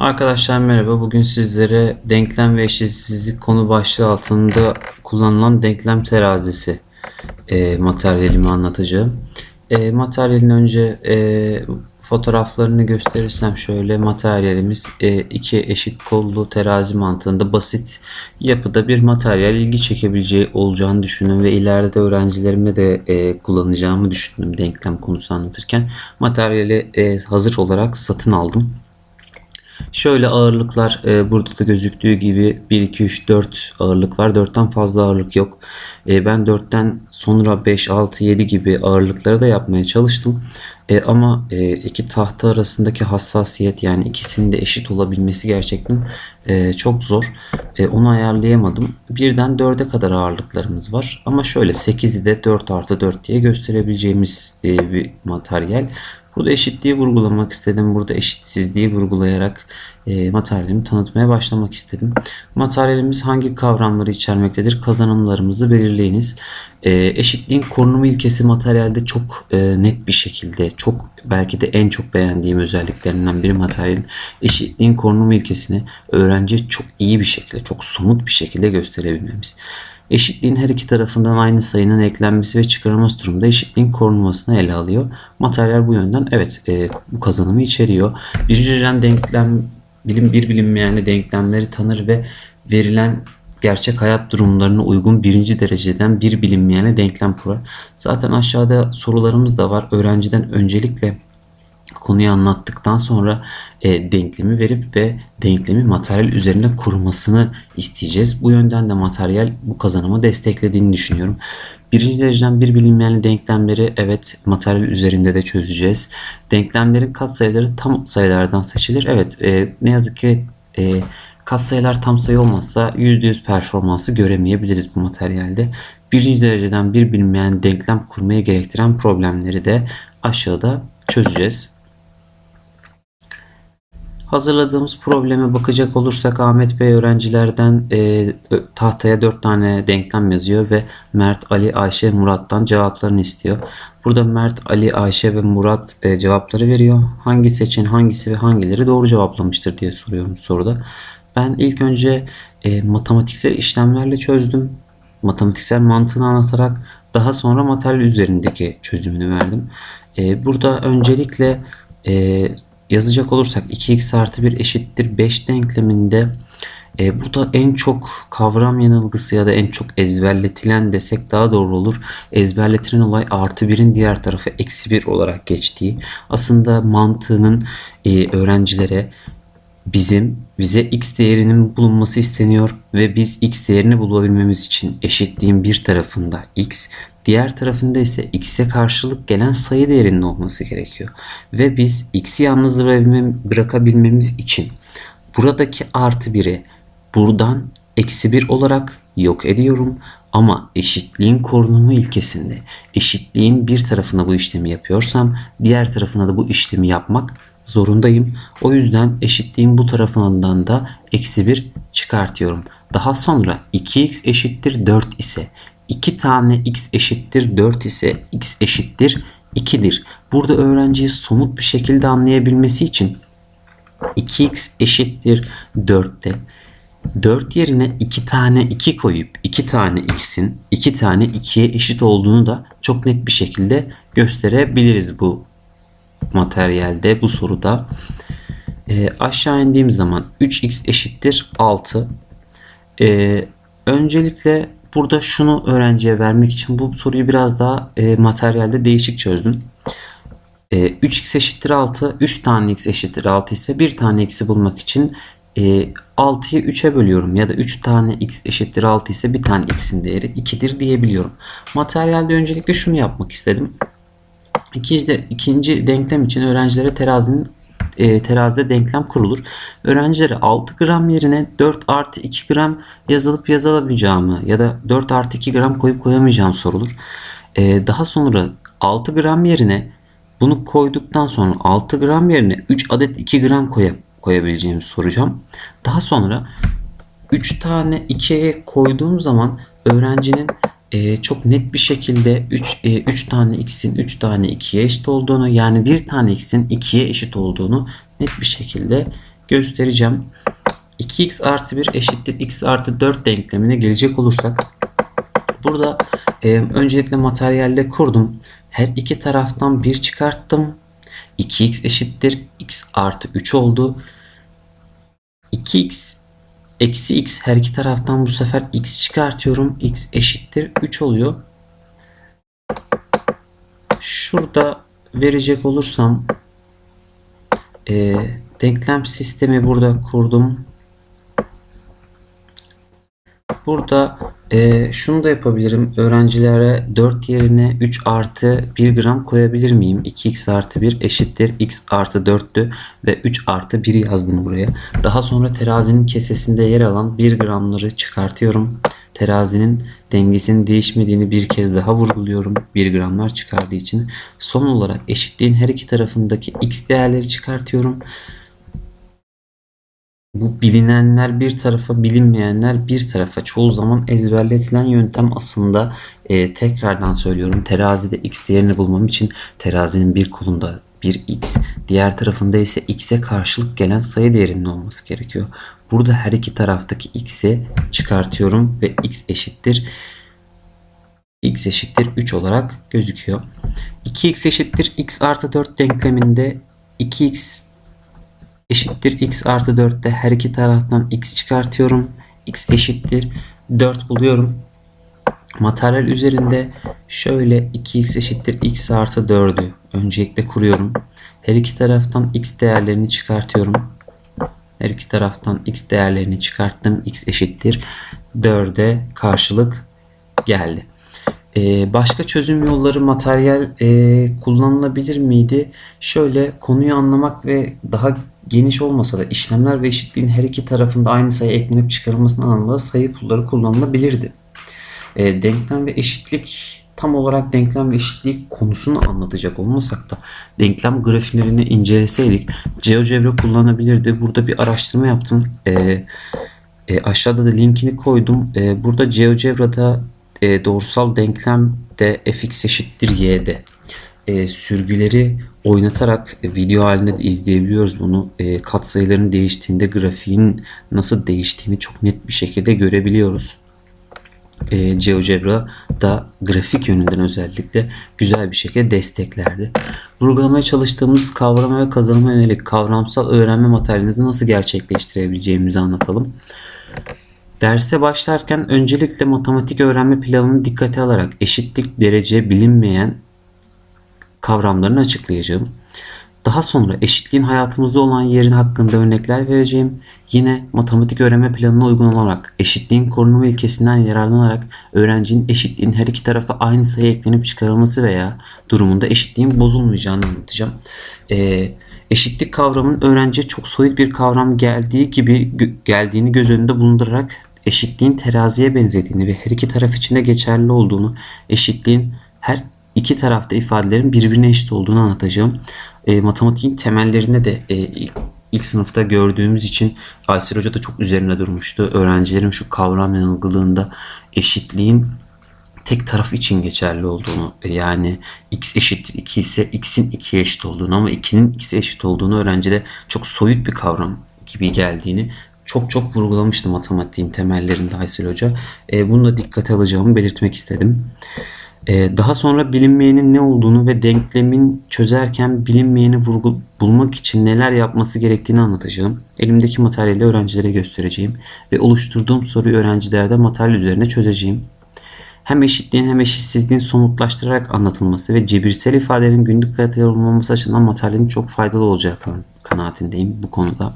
Arkadaşlar merhaba. Bugün sizlere denklem ve eşitsizlik konu başlığı altında kullanılan denklem terazisi e, materyalimi anlatacağım. E, materyalin önce e, fotoğraflarını gösterirsem şöyle materyalimiz e, iki eşit kollu terazi mantığında basit yapıda bir materyal ilgi çekebileceği olacağını düşündüm ve ileride de öğrencilerime de e, kullanacağımı düşündüm denklem konusu anlatırken. Materyali e, hazır olarak satın aldım. Şöyle ağırlıklar e, burada da gözüktüğü gibi 1, 2, 3, 4 ağırlık var. 4'ten fazla ağırlık yok. E, ben 4'ten sonra 5, 6, 7 gibi ağırlıkları da yapmaya çalıştım. E, ama e, iki tahta arasındaki hassasiyet yani ikisinin de eşit olabilmesi gerçekten e, çok zor. E, onu ayarlayamadım. Birden 4'e kadar ağırlıklarımız var. Ama şöyle 8'i de 4 artı 4 diye gösterebileceğimiz e, bir materyal. Burada eşitliği vurgulamak istedim. Burada eşitsizliği vurgulayarak e, materyalimi tanıtmaya başlamak istedim. Materyalimiz hangi kavramları içermektedir? Kazanımlarımızı belirleyiniz. E, eşitliğin korunumu ilkesi materyalde çok e, net bir şekilde, çok belki de en çok beğendiğim özelliklerinden biri materyalin eşitliğin korunumu ilkesini öğrenciye çok iyi bir şekilde, çok somut bir şekilde gösterebilmemiz. Eşitliğin her iki tarafından aynı sayının eklenmesi ve çıkarılması durumunda eşitliğin korunmasını ele alıyor. Materyal bu yönden evet e, bu kazanımı içeriyor. Birinci dereceden denklem bilim bir bilinmeyenli denklemleri tanır ve verilen gerçek hayat durumlarına uygun birinci dereceden bir bilinmeyene denklem kurar. Zaten aşağıda sorularımız da var. Öğrenciden öncelikle konuyu anlattıktan sonra e, denklemi verip ve denklemi materyal üzerinde kurmasını isteyeceğiz. Bu yönden de materyal bu kazanımı desteklediğini düşünüyorum. Birinci dereceden bir bilinmeyenli denklemleri evet materyal üzerinde de çözeceğiz. Denklemlerin katsayıları tam sayılardan seçilir. Evet e, ne yazık ki e, katsayılar tam sayı olmazsa %100 performansı göremeyebiliriz bu materyalde. Birinci dereceden bir bilinmeyen denklem kurmaya gerektiren problemleri de aşağıda çözeceğiz. Hazırladığımız probleme bakacak olursak Ahmet Bey öğrencilerden e, tahtaya 4 tane denklem yazıyor ve Mert, Ali, Ayşe, Murat'tan cevaplarını istiyor. Burada Mert, Ali, Ayşe ve Murat e, cevapları veriyor. Hangi seçen hangisi ve hangileri doğru cevaplamıştır diye soruyorum soruda. Ben ilk önce e, matematiksel işlemlerle çözdüm. Matematiksel mantığını anlatarak daha sonra materyal üzerindeki çözümünü verdim. E, burada öncelikle e, yazacak olursak 2x artı 1 eşittir 5 denkleminde e, burada en çok kavram yanılgısı ya da en çok ezberletilen desek daha doğru olur. Ezberletilen olay artı 1'in diğer tarafı eksi 1 olarak geçtiği. Aslında mantığının e, öğrencilere bizim bize x değerinin bulunması isteniyor ve biz x değerini bulabilmemiz için eşitliğin bir tarafında x, diğer tarafında ise x'e karşılık gelen sayı değerinin olması gerekiyor. Ve biz x'i yalnız bırakabilmemiz için buradaki artı 1'i buradan eksi 1 olarak yok ediyorum. Ama eşitliğin korunumu ilkesinde eşitliğin bir tarafına bu işlemi yapıyorsam diğer tarafına da bu işlemi yapmak zorundayım. O yüzden eşitliğin bu tarafından da eksi 1 çıkartıyorum. Daha sonra 2x eşittir 4 ise 2 tane x eşittir 4 ise x eşittir 2'dir. Burada öğrenciyi somut bir şekilde anlayabilmesi için 2x eşittir 4'te 4 yerine 2 tane 2 koyup 2 tane x'in 2 tane 2'ye eşit olduğunu da çok net bir şekilde gösterebiliriz bu materyalde bu soruda. E, aşağı indiğim zaman 3x eşittir 6. E, öncelikle burada şunu öğrenciye vermek için bu soruyu biraz daha e, materyalde değişik çözdüm. E, 3x eşittir 6. 3 tane x eşittir 6 ise 1 tane x'i bulmak için e, 6'yı 3'e bölüyorum ya da 3 tane x eşittir 6 ise bir tane x'in değeri 2'dir diyebiliyorum. Materyalde öncelikle şunu yapmak istedim. İkinci, ikinci denklem için öğrencilere terazinin e, terazide denklem kurulur. Öğrencilere 6 gram yerine 4 artı 2 gram yazılıp yazılamayacağımı ya da 4 artı 2 gram koyup koyamayacağım sorulur. E, daha sonra 6 gram yerine bunu koyduktan sonra 6 gram yerine 3 adet 2 gram koyup koyabileceğimi soracağım. Daha sonra 3 tane 2'ye koyduğum zaman öğrencinin e, çok net bir şekilde 3 e, 3 tane x'in 3 tane 2'ye eşit olduğunu yani bir tane x'in 2'ye eşit olduğunu net bir şekilde göstereceğim. 2x artı 1 eşittir x artı 4 denklemine gelecek olursak burada e, öncelikle materyalde kurdum. Her iki taraftan 1 çıkarttım. 2x eşittir x artı 3 oldu. 2x eksi x her iki taraftan bu sefer x çıkartıyorum. x eşittir 3 oluyor. Şurada verecek olursam e, denklem sistemi burada kurdum. Burada e, şunu da yapabilirim. Öğrencilere 4 yerine 3 artı 1 gram koyabilir miyim? 2x artı 1 eşittir x artı 4'tü ve 3 artı 1 yazdım buraya. Daha sonra terazinin kesesinde yer alan 1 gramları çıkartıyorum. Terazinin dengesinin değişmediğini bir kez daha vurguluyorum. 1 gramlar çıkardığı için. Son olarak eşitliğin her iki tarafındaki x değerleri çıkartıyorum. Bu bilinenler bir tarafa, bilinmeyenler bir tarafa. Çoğu zaman ezberletilen yöntem aslında e, tekrardan söylüyorum. Terazide x değerini bulmam için terazinin bir kolunda bir x, diğer tarafında ise x'e karşılık gelen sayı değerinin olması gerekiyor. Burada her iki taraftaki x'i çıkartıyorum ve x eşittir x eşittir 3 olarak gözüküyor. 2x eşittir x artı 4 denkleminde 2x eşittir x artı 4'te her iki taraftan x çıkartıyorum. x eşittir 4 buluyorum. Materyal üzerinde şöyle 2x eşittir x artı 4'ü öncelikle kuruyorum. Her iki taraftan x değerlerini çıkartıyorum. Her iki taraftan x değerlerini çıkarttım. x eşittir 4'e karşılık geldi. Ee, başka çözüm yolları materyal e, kullanılabilir miydi? Şöyle konuyu anlamak ve daha geniş olmasa da işlemler ve eşitliğin her iki tarafında aynı sayı eklenip çıkarılmasının anlamında sayı pulları kullanılabilirdi. E, denklem ve eşitlik tam olarak denklem ve eşitlik konusunu anlatacak olmasak da denklem grafiklerini inceleseydik GeoGebra kullanabilirdi. Burada bir araştırma yaptım. E, e, aşağıda da linkini koydum. E, burada GeoGebra'da e, doğrusal denklemde fx eşittir y'de e, sürgüleri oynatarak video halinde de izleyebiliyoruz bunu. E, katsayıların değiştiğinde grafiğin nasıl değiştiğini çok net bir şekilde görebiliyoruz. E, GeoGebra da grafik yönünden özellikle güzel bir şekilde desteklerdi. Vurgulamaya çalıştığımız kavrama ve kazanıma yönelik kavramsal öğrenme materyalinizi nasıl gerçekleştirebileceğimizi anlatalım. Derse başlarken öncelikle matematik öğrenme planını dikkate alarak eşitlik, derece, bilinmeyen kavramlarını açıklayacağım. Daha sonra eşitliğin hayatımızda olan yerin hakkında örnekler vereceğim. Yine matematik öğrenme planına uygun olarak eşitliğin korunma ilkesinden yararlanarak öğrencinin eşitliğin her iki tarafa aynı sayı eklenip çıkarılması veya durumunda eşitliğin bozulmayacağını anlatacağım. Ee, eşitlik kavramının öğrenciye çok soyut bir kavram geldiği gibi geldiğini göz önünde bulundurarak eşitliğin teraziye benzediğini ve her iki taraf için de geçerli olduğunu, eşitliğin her iki tarafta ifadelerin birbirine eşit olduğunu anlatacağım. E, matematiğin temellerinde de e, ilk, ilk sınıfta gördüğümüz için Aysel Hoca da çok üzerine durmuştu. Öğrencilerin şu kavram yanılgılığında eşitliğin tek taraf için geçerli olduğunu e, yani x eşittir 2 ise x'in 2'ye eşit olduğunu ama 2'nin x'e eşit olduğunu öğrencide çok soyut bir kavram gibi geldiğini çok çok vurgulamıştı matematiğin temellerinde Aysel Hoca. E, bunu da dikkate alacağımı belirtmek istedim. Ee, daha sonra bilinmeyenin ne olduğunu ve denklemin çözerken bilinmeyeni vurgu bulmak için neler yapması gerektiğini anlatacağım. Elimdeki materyali öğrencilere göstereceğim ve oluşturduğum soruyu öğrencilerde materyal üzerine çözeceğim. Hem eşitliğin hem eşitsizliğin somutlaştırarak anlatılması ve cebirsel ifadelerin günlük hayata yorumlanması açısından materyalin çok faydalı olacağı kanaatindeyim bu konuda.